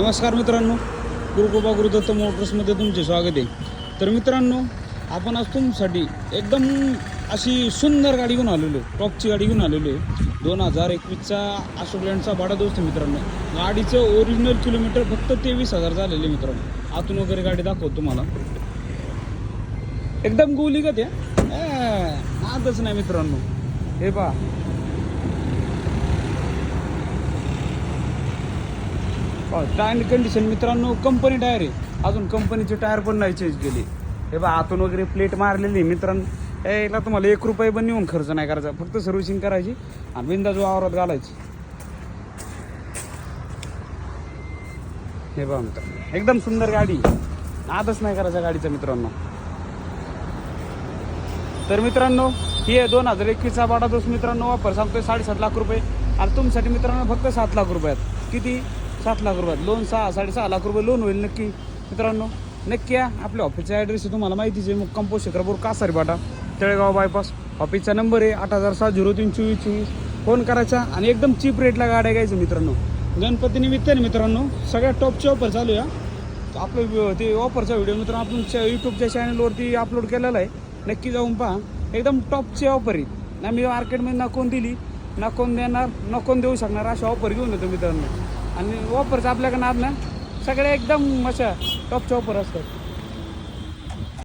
नमस्कार मित्रांनो. गुरुकृपा गुरुदत्त मोटर्समध्ये तुमचे स्वागत आहे. तर मित्रांनो आपण आज तुमच्यासाठी एकदम अशी सुंदर गाडी घेऊन आलेलो आहे. टॉपची गाडी घेऊन आलेलो आहे. दोन हजार एकवीसचा अशोक लँडचा भाडा दोस्त आहे मित्रांनो. गाडीचं ओरिजिनल किलोमीटर फक्त तेवीस हजार झालेले आहे मित्रांनो. आतून वगैरे गाडी दाखवतो तुम्हाला. एकदम गोली का ते नादच नाही मित्रांनो. हे पहा. टायर कंडिशन मित्रांनो कंपनी टायर आहे. अजून कंपनीचे टायर पण नाही चेंज केले. हे बा आतून वगैरे प्लेट मारलेली मित्रांनो. याला तुम्हाला एक रुपये पण येऊन खर्च नाही करायचा. फक्त सर्व्हिसिंग करायची आणि बिंदाज वावरात घालायची. हे बघा मित्रांनो एकदम सुंदर गाडी. आदच नाही करायचा गाडीचा मित्रांनो. तर मित्रांनो ही आहे दोन हजार एकवीसचा बाडा दोस्त मित्रांनो वापर सांगतोय साडेसात लाख रुपये. आणि तुमच्यासाठी मित्रांनो फक्त सात लाख रुपयात. किती? सात लाख रुपयात लोन सहा साडेसहा लाख रुपये लोन होईल नक्की. मित्रांनो नक्की या. आपल्या ऑफिसचा ॲड्रेस आहे तुम्हाला माहितीच आहे. मुक्काम post Shikrapur Kasari Bata Talegaon bypass ऑफिसचा नंबर आहे आठ हजार सहा झिरो तीन चोवीस चोवीस. फोन करायचा आणि एकदम चीप रेटला गाड्या घ्यायचं मित्रांनो. गणपती निमित्ताने मित्रांनो. सगळ्यात टॉपची ऑफर चालू आहे आपलं ते ऑफरचा व्हिडिओ मित्रांनो आपण च्या- यूट्यूबच्या चॅनलवरती अपलोड केलेला आहे. नक्की जाऊन पहा. एकदम टॉपची ऑफर आहे. ना मी मार्केटमध्ये ना दिली ना देणार ना देऊ शकणार अशा ऑफर घेऊन येतो मित्रांनो. आणि ऑफरचं आपल्याकडे नाद ना. सगळ्या एकदम अशा टॉपच्या ऑफर असतात.